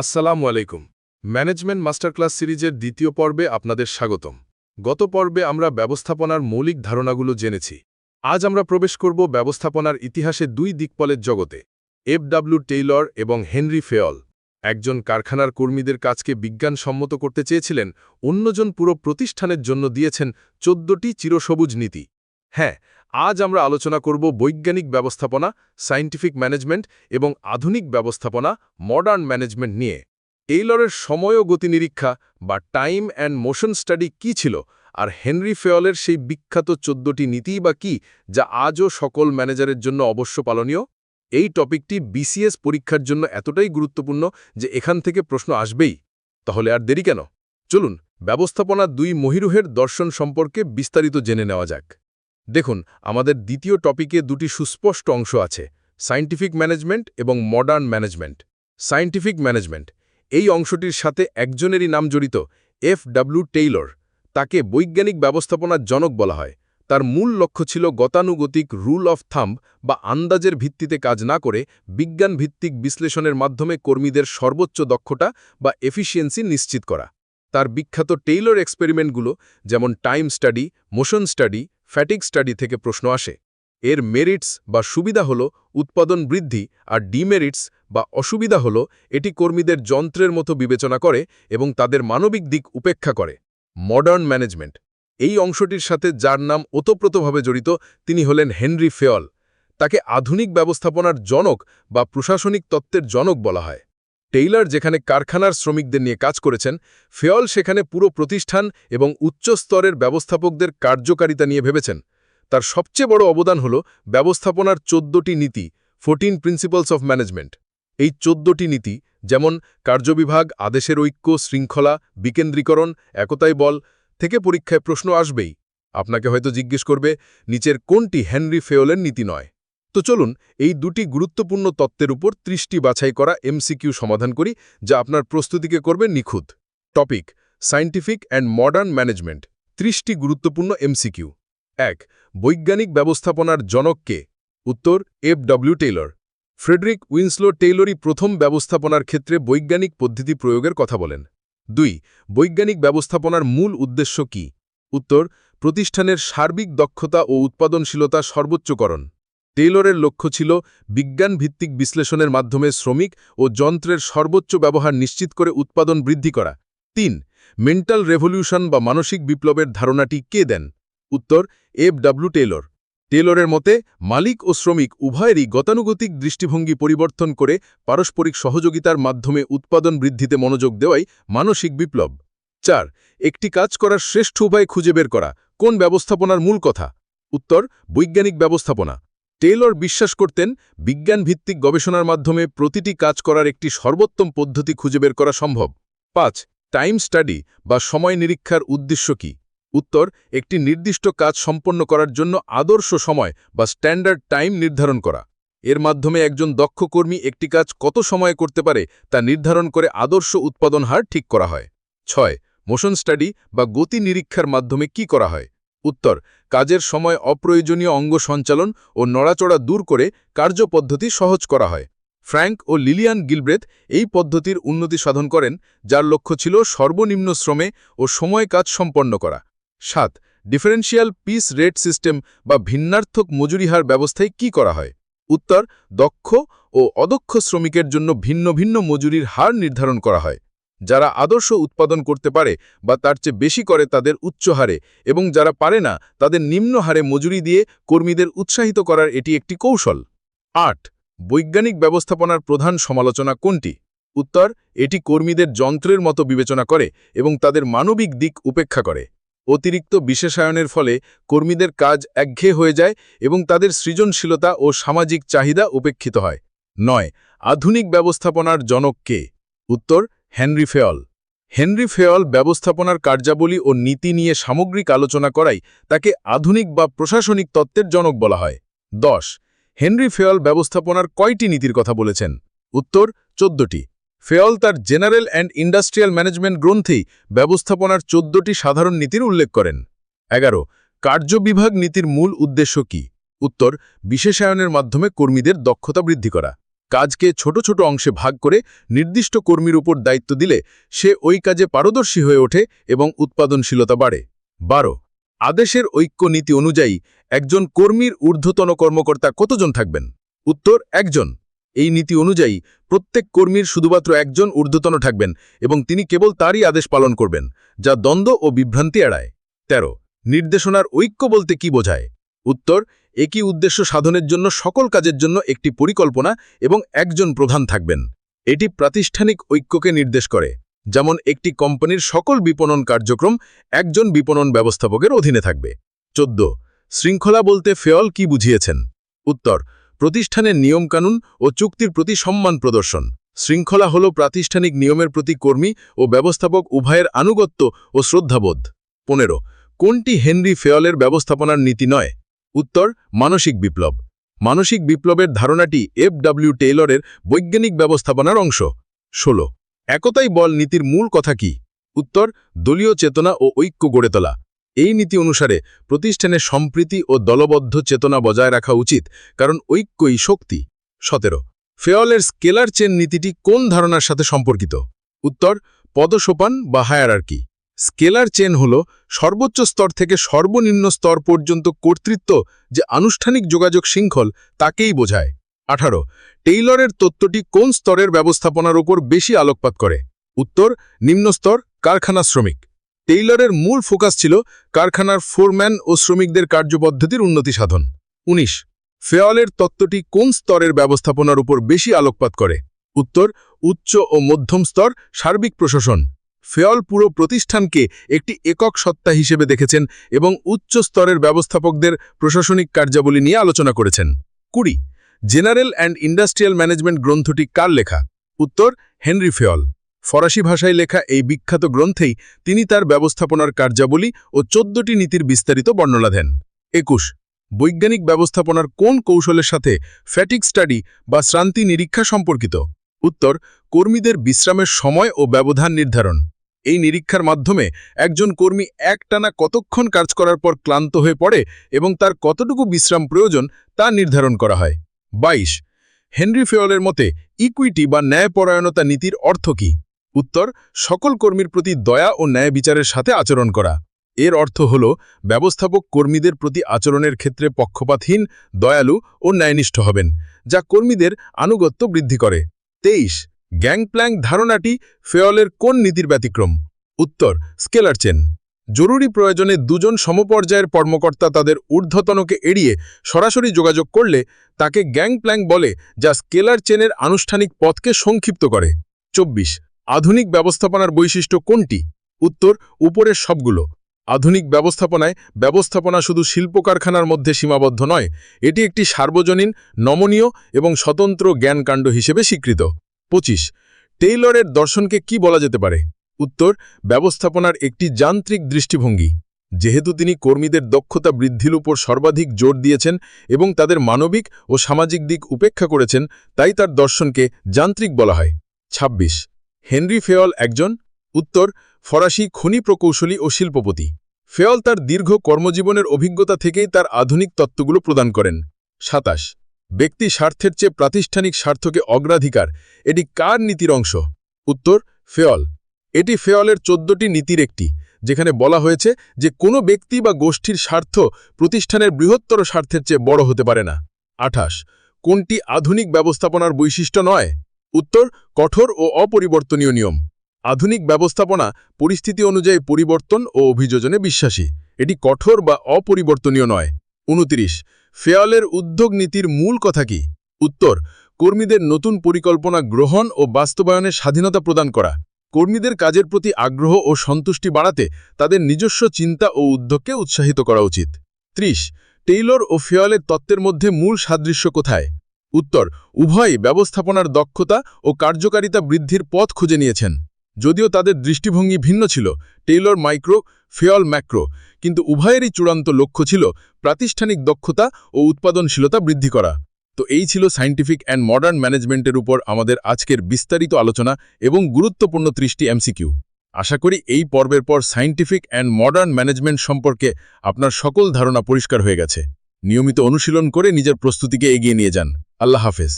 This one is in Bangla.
আসসালামু আলাইকুম। ম্যানেজমেন্ট মাস্টার ক্লাস সিরিজের দ্বিতীয় পর্বে আপনাদের স্বাগতম। গত পর্বে আমরা ব্যবস্থাপনার মৌলিক ধারণাগুলো জেনেছি। আজ আমরা প্রবেশ করব ব্যবস্থাপনার ইতিহাসে দুই দিকপলের জগতে এফ ডাব্লু টেইলর এবং হেনরি ফেয়ল। একজন কারখানার কর্মীদের কাজকে বিজ্ঞানসম্মত করতে চেয়েছিলেন, অন্যজন পুরো প্রতিষ্ঠানের জন্য দিয়েছেন চোদ্দটি চিরসবুজ নীতি। হ্যাঁ আজ আমরা আলোচনা করব বৈজ্ঞানিক ব্যবস্থাপনা সায়েন্টিফিক ম্যানেজমেন্ট এবং আধুনিক ব্যবস্থাপনা, মডার্ন ম্যানেজমেন্ট নিয়ে। এইলরের সময় ও গতি নিরীক্ষা বা টাইম অ্যান্ড মোশন স্টাডি কি ছিল আর হেনরি ফেয়লের সেই বিখ্যাত চোদ্দটি নীতি বা কি যা আজও সকল ম্যানেজারের জন্য অবশ্য পালনীয়? এই টপিকটি বিসিএস পরীক্ষার জন্য এতটাই গুরুত্বপূর্ণ যে এখান থেকে প্রশ্ন আসবেই। তাহলে আর দেরি কেন? চলুন, ব্যবস্থাপনা দুই মহিরুহের দর্শন সম্পর্কে বিস্তারিত জেনে নেওয়া যাক। দেখুন, আমাদের দ্বিতীয় টপিকে দুটি সুস্পষ্ট অংশ আছে, সাইন্টিফিক ম্যানেজমেন্ট এবং মডার্ন ম্যানেজমেন্ট। সায়েন্টিফিক ম্যানেজমেন্ট, এই অংশটির সাথে একজনেরই নাম জড়িত, এফ ডাব্লু টেইলর। তাকে বৈজ্ঞানিক ব্যবস্থাপনার জনক বলা হয়। তার মূল লক্ষ্য ছিল গতানুগতিক রুল অফ থাম্ব বা আন্দাজের ভিত্তিতে কাজ না করে বিজ্ঞান ভিত্তিক বিশ্লেষণের মাধ্যমে কর্মীদের সর্বোচ্চ দক্ষতা বা এফিসিয়েন্সি নিশ্চিত করা। তার বিখ্যাত টেইলর এক্সপেরিমেন্টগুলো, যেমন time study, motion study fatigue study থেকে প্রশ্ন আসে, এর মেরিটস বা সুবিধা হল উৎপাদন বৃদ্ধি আর ডিমেরিটস বা অসুবিধা হল এটি কর্মীদের যন্ত্রের মতো বিবেচনা করে এবং তাদের মানবিক দিক উপেক্ষা করে। Modern management. এই অংশটির সাথে যার নাম ওতপ্রোতভাবে জড়িত তিনি হলেন হেনরি ফেয়ল। তাকে আধুনিক ব্যবস্থাপনার জনক বা প্রশাসনিক তত্ত্বের জনক বলা হয়। টেইলার যেখানে কারখানার শ্রমিকদের নিয়ে কাজ করেছেন, ফেয়ল সেখানে পুরো প্রতিষ্ঠান এবং উচ্চ স্তরের ব্যবস্থাপকদের কার্যকারিতা নিয়ে ভেবেছেন। তার সবচেয়ে বড় অবদান হল ব্যবস্থাপনার চোদ্দটি নীতি ফোরটিন প্রিন্সিপালস অফ ম্যানেজমেন্ট এই চোদ্দটি নীতি, যেমন কার্যবিভাগ, আদেশের ঐক্য, শৃঙ্খলা, বিকেন্দ্রীকরণ, একতাই বল, থেকে পরীক্ষায় প্রশ্ন আসবেই। আপনাকে হয়তো জিজ্ঞেস করবে, নিচের কোনটি হেনরি ফেওলের নীতি নয়? তো চলুন, এই দুটি গুরুত্বপূর্ণ তত্ত্বের উপর ত্রিশটি বাছাই করা এমসিকিউ সমাধান করি, যা আপনার প্রস্তুতিকে করবে নিখুঁত। Topic scientific and modern management. ত্রিশটি গুরুত্বপূর্ণ এমসিকিউ। এক, বৈজ্ঞানিক ব্যবস্থাপনার জনককে উত্তর, F W Taylor. Frederick Winslow টেইলরই প্রথম ব্যবস্থাপনার ক্ষেত্রে বৈজ্ঞানিক পদ্ধতি প্রয়োগের কথা বলেন। দুই, বৈজ্ঞানিক ব্যবস্থাপনার মূল উদ্দেশ্য কি? উত্তর, প্রতিষ্ঠানের সার্বিক দক্ষতা ও উৎপাদনশীলতা সর্বোচ্চকরণ। টেইলরের লক্ষ্য ছিল বিজ্ঞানভিত্তিক বিশ্লেষণের মাধ্যমে শ্রমিক ও যন্ত্রের সর্বোচ্চ ব্যবহার নিশ্চিত করে উৎপাদন বৃদ্ধি করা। তিন, মেন্টাল রেভলিউশন বা মানসিক বিপ্লবের ধারণাটি কে দেন? উত্তর, এফ ডাব্লু টেলর টেলরের মতে, মালিক ও শ্রমিক উভয়েরই গতানুগতিক দৃষ্টিভঙ্গি পরিবর্তন করে পারস্পরিক সহযোগিতার মাধ্যমে উৎপাদন বৃদ্ধিতে মনোযোগ দেওয়াই মানসিক বিপ্লব। চার, একটি কাজ করার শ্রেষ্ঠ উপায় খুঁজে বের করা, কোন ব্যবস্থাপনার মূল কথা? উত্তর, বৈজ্ঞানিক ব্যবস্থাপনা। টেইলর বিশ্বাস করতেন, বিজ্ঞানভিত্তিক গবেষণার মাধ্যমে প্রতিটি কাজ করার একটি সর্বোত্তম পদ্ধতি খুঁজে বের করা সম্ভব। পাঁচ, টাইম স্টাডি বা সময় নিরীক্ষার উদ্দেশ্য কি? উত্তর, একটি নির্দিষ্ট কাজ সম্পন্ন করার জন্য আদর্শ সময় বা স্ট্যান্ডার্ড টাইম নির্ধারণ করা। এর মাধ্যমে একজন দক্ষ কর্মী একটি কাজ কত সময়ে করতে পারে তা নির্ধারণ করে আদর্শ উৎপাদন হার ঠিক করা হয়। ছয়, মোশন স্টাডি বা গতি নিরীক্ষার মাধ্যমে কি করা হয়? উত্তর কাজের সময় অপ্রয়োজনীয় অঙ্গ সঞ্চালন ও নড়াচড়া দূর করে কার্যপদ্ধতি সহজ করা হয়। ফ্র্যাঙ্ক ও লিলিয়ান গিলব্রেথ এই পদ্ধতির উন্নতি সাধন করেন, যার লক্ষ্য ছিল সর্বনিম্ন শ্রমে ও সময় কাজ সম্পন্ন করা। সাত ডিফারেন্সিয়াল পিস রেট সিস্টেম বা ভিন্নার্থক মজুরিহার ব্যবস্থায় কি করা হয়? উত্তর, দক্ষ ও অদক্ষ শ্রমিকের জন্য ভিন্ন ভিন্ন মজুরির হার নির্ধারণ করা হয়। যারা আদর্শ উৎপাদন করতে পারে বা তার চেয়ে বেশি করে তাদের উচ্চ হারে এবং যারা পারে না, তাদের নিম্ন হারে মজুরি দিয়ে কর্মীদের উৎসাহিত করার এটি একটি কৌশল। আট, বৈজ্ঞানিক ব্যবস্থাপনার প্রধান সমালোচনা কোনটি? উত্তর, এটি কর্মীদের যন্ত্রের মতো বিবেচনা করে এবং তাদের মানবিক দিক উপেক্ষা করে। অতিরিক্ত বিশেষায়নের ফলে কর্মীদের কাজ একঘেয়ে হয়ে যায় এবং তাদের সৃজনশীলতা ও সামাজিক চাহিদা উপেক্ষিত হয়। নয়, আধুনিক ব্যবস্থাপনার জনক কে? উত্তর হেনরি ফেয়ল। হেনরি ফেয়ল ব্যবস্থাপনার কার্যাবলী ও নীতি নিয়ে সামগ্রিক আলোচনা করাই তাকে আধুনিক বা প্রশাসনিক তত্ত্বের জনক বলা হয়। দশ, হেনরি ফেয়ল ব্যবস্থাপনার কয়টি নীতির কথা বলেছেন? উত্তর, চোদ্দটি। ফেয়ল তার জেনারেল অ্যান্ড ইন্ডাস্ট্রিয়াল ম্যানেজমেন্ট গ্রন্থেই ব্যবস্থাপনার চোদ্দটি সাধারণ নীতির উল্লেখ করেন। এগারো কার্যবিভাগ নীতির মূল উদ্দেশ্য কি? উত্তর, বিশেষায়নের মাধ্যমে কর্মীদের দক্ষতা বৃদ্ধি করা। কাজকে ছোট ছোট অংশে ভাগ করে নির্দিষ্ট কর্মীর উপর দায়িত্ব দিলে সে ওই কাজে পারদর্শী হয়ে ওঠে এবং উৎপাদনশীলতা বাড়ে। বারো। আদেশের ঐক্য নীতি অনুযায়ী একজন কর্মীর ঊর্ধ্বতন কর্মকর্তা কতজন থাকবেন? উত্তর, একজন। এই নীতি অনুযায়ী প্রত্যেক কর্মীর শুধুমাত্র একজন ঊর্ধ্বতন থাকবেন এবং তিনি কেবল তারই আদেশ পালন করবেন, যা দ্বন্দ্ব ও বিভ্রান্তি এড়ায়। ১৩ নির্দেশনার ঐক্য বলতে কি বোঝায়? উত্তর একই উদ্দেশ্য সাধনের জন্য, সকল কাজের জন্য একটি পরিকল্পনা এবং একজন প্রধান থাকবেন। এটি প্রাতিষ্ঠানিক ঐক্যকে নির্দেশ করে, যেমন একটি কোম্পানির সকল বিপণন কার্যক্রম একজন বিপণন ব্যবস্থাপকের অধীনে থাকবে। ১৪ শৃঙ্খলা বলতে ফেয়ল কি বুঝিয়েছেন? উত্তর, প্রতিষ্ঠানের নিয়মকানুন ও চুক্তির প্রতি সম্মান প্রদর্শন। শৃঙ্খলা হল প্রাতিষ্ঠানিক নিয়মের প্রতি কর্মী ও ব্যবস্থাপক উভয়ের আনুগত্য ও শ্রদ্ধাবোধ। পনেরো, কোনটি হেনরি ফেয়লের ব্যবস্থাপনার নীতি নয়? উত্তর, মানসিক বিপ্লব। মানসিক বিপ্লবের ধারণাটি এফ ডব্লিউ টেইলরের বৈজ্ঞানিক ব্যবস্থাপনার অংশ। ১৬ একতাই বল নীতির মূল কথা কি? উত্তর, দলীয় চেতনা ও ঐক্য গড়ে তোলা। এই নীতি অনুসারে প্রতিষ্ঠানে সম্প্রীতি ও দলবদ্ধ চেতনা বজায় রাখা উচিত, কারণ ঐক্যই শক্তি। সতেরো ফেয়লের স্কেলার চেন নীতিটি কোন ধারণার সাথে সম্পর্কিত? উত্তর, পদসোপান বা হায়ারার্কি। স্কেলার চেন হল সর্বোচ্চ স্তর থেকে সর্বনিম্ন স্তর পর্যন্ত কর্তৃত্ব যে আনুষ্ঠানিক যোগাযোগ শৃঙ্খল তাকেই বোঝায়। আঠারো, টেইলরের তত্ত্বটি কোন স্তরের ব্যবস্থাপনার উপর বেশি আলোকপাত করে? উত্তর, নিম্ন স্তর, কারখানা শ্রমিক। টেইলরের মূল ফোকাস ছিল কারখানার ফোরম্যান ও শ্রমিকদের কার্যপদ্ধতির উন্নতি সাধন। ১৯ ফেয়লের তত্ত্বটি কোন স্তরের ব্যবস্থাপনার উপর বেশি আলোকপাত করে? উত্তর, উচ্চ ও মধ্যম স্তর, সার্বিক প্রশাসন। ফেয়ল পুরো প্রতিষ্ঠানকে একটি একক সত্তা হিসেবে দেখেছেন এবং উচ্চ স্তরের ব্যবস্থাপকদের প্রশাসনিক কার্যাবলী নিয়ে আলোচনা করেছেন। কুড়ি, জেনারেল অ্যান্ড ইন্ডাস্ট্রিয়াল ম্যানেজমেন্ট গ্রন্থটি কার লেখা? উত্তর, হেনরি ফেয়ল ফরাসি ভাষায় লেখা এই বিখ্যাত গ্রন্থেই তিনি তার ব্যবস্থাপনার কার্যাবলী ও চোদ্দটি নীতির বিস্তারিত বর্ণনা দেন। একুশ, বৈজ্ঞানিক ব্যবস্থাপনার কোন কৌশলের সাথে ফ্যাটিক স্টাডি বা শ্রান্তি নিরীক্ষা সম্পর্কিত? উত্তর, কর্মীদের বিশ্রামের সময় ও ব্যবধান নির্ধারণ। এই নিরীক্ষার মাধ্যমে একজন কর্মী একটানা কতক্ষণ কাজ করার পর ক্লান্ত হয়ে পড়ে এবং তার কতটুকু বিশ্রাম প্রয়োজন তা নির্ধারণ করা হয়। ২২ হেনরি ফেয়লের মতে, ইকুইটি বা ন্যায়পরায়ণতা নীতির অর্থ কি? উত্তর, সকল কর্মীর প্রতি দয়া ও ন্যায় বিচারের সাথে আচরণ করা। এর অর্থ হল, ব্যবস্থাপক কর্মীদের প্রতি আচরণের ক্ষেত্রে পক্ষপাতহীন, দয়ালু ও ন্যায়নিষ্ঠ হবেন, যা কর্মীদের আনুগত্য বৃদ্ধি করে। তেইশ গ্যাংপ্ল্যাং ধারণাটি ফেয়লের কোন নীতির ব্যতিক্রম? উত্তর, স্কেলার চেন। জরুরি প্রয়োজনে দুজন সমপর্যায়ের কর্মকর্তা তাদের ঊর্ধ্বতনকে এড়িয়ে সরাসরি যোগাযোগ করলে তাকে গ্যাংপ্ল্যাং বলে, যা স্কেলার চেনের আনুষ্ঠানিক পথকে সংক্ষিপ্ত করে। চব্বিশ, আধুনিক ব্যবস্থাপনার বৈশিষ্ট্য কোনটি? উত্তর, উপরের সবগুলো। আধুনিক ব্যবস্থাপনায় ব্যবস্থাপনা শুধু শিল্প কারখানার মধ্যে সীমাবদ্ধ নয়, এটি একটি সার্বজনীন, নমনীয় এবং স্বতন্ত্র জ্ঞানকাণ্ড হিসেবে স্বীকৃত। পঁচিশ। টেইলরের দর্শনকে কি বলা যেতে পারে? উত্তর, ব্যবস্থাপনার একটি যান্ত্রিক দৃষ্টিভঙ্গি। যেহেতু তিনি কর্মীদের দক্ষতা বৃদ্ধির উপর সর্বাধিক জোর দিয়েছেন এবং তাদের মানবিক ও সামাজিক দিক উপেক্ষা করেছেন, তাই তার দর্শনকে যান্ত্রিক বলা হয়। ২৬ হেনরি ফেয়ল একজন? উত্তর, ফরাসি খনি প্রকৌশলী ও শিল্পপতি। ফেয়ল তার দীর্ঘ কর্মজীবনের অভিজ্ঞতা থেকেই তার আধুনিক তত্ত্বগুলো প্রদান করেন। সাতাশ। ব্যক্তি স্বার্থের চেয়ে প্রাতিষ্ঠানিক স্বার্থকে অগ্রাধিকার, এটি কার নীতির অংশ? উত্তর ফেয়ল এটি ফেয়লের চোদ্দটি নীতির একটি, যেখানে বলা হয়েছে যে কোনো ব্যক্তি বা গোষ্ঠীর স্বার্থ প্রতিষ্ঠানের বৃহত্তর স্বার্থের চেয়ে বড় হতে পারে না। আঠাশ, কোনটি আধুনিক ব্যবস্থাপনার বৈশিষ্ট্য নয়? উত্তর, কঠোর ও অপরিবর্তনীয় নিয়ম। আধুনিক ব্যবস্থাপনা পরিস্থিতি অনুযায়ী পরিবর্তন ও অভিযোজনে বিশ্বাসী। এটি কঠোর বা অপরিবর্তনীয় নয়। উনত্রিশ ফেয়ালের উদ্যোগ নীতির মূল কথা কি? উত্তর, কর্মীদের নতুন পরিকল্পনা গ্রহণ ও বাস্তবায়নের স্বাধীনতা প্রদান করা। কর্মীদের কাজের প্রতি আগ্রহ ও সন্তুষ্টি বাড়াতে তাদের নিজস্ব চিন্তা ও উদ্যোগকে উৎসাহিত করা উচিত। ত্রিশ, টেইলর ও ফেয়ালের তত্ত্বের মধ্যে মূল সাদৃশ্য কোথায়? উত্তর, উভয়ই ব্যবস্থাপনার দক্ষতা ও কার্যকারিতা বৃদ্ধির পথ খুঁজে নিয়েছেন। যদিও তাদের দৃষ্টিভঙ্গি ভিন্ন ছিল, টেইলর মাইক্রো, ফেয়ল ম্যাক্রো, কিন্তু উভয়েরই চূড়ান্ত লক্ষ্য ছিল প্রাতিষ্ঠানিক দক্ষতা ও উৎপাদনশীলতা বৃদ্ধি করা। তো এই ছিল সায়েন্টিফিক অ্যান্ড মডার্ন ম্যানেজমেন্টের উপর আমাদের আজকের বিস্তারিত আলোচনা এবং গুরুত্বপূর্ণ ত্রিশটি এমসিকিউ। আশা করি এই পর্বের পর সায়েন্টিফিক অ্যান্ড মডার্ন ম্যানেজমেন্ট সম্পর্কে আপনার সকল ধারণা পরিষ্কার হয়ে গেছে। নিয়মিত অনুশীলন করে নিজের প্রস্তুতিকে এগিয়ে নিয়ে যান। আল্লাহ হাফেজ।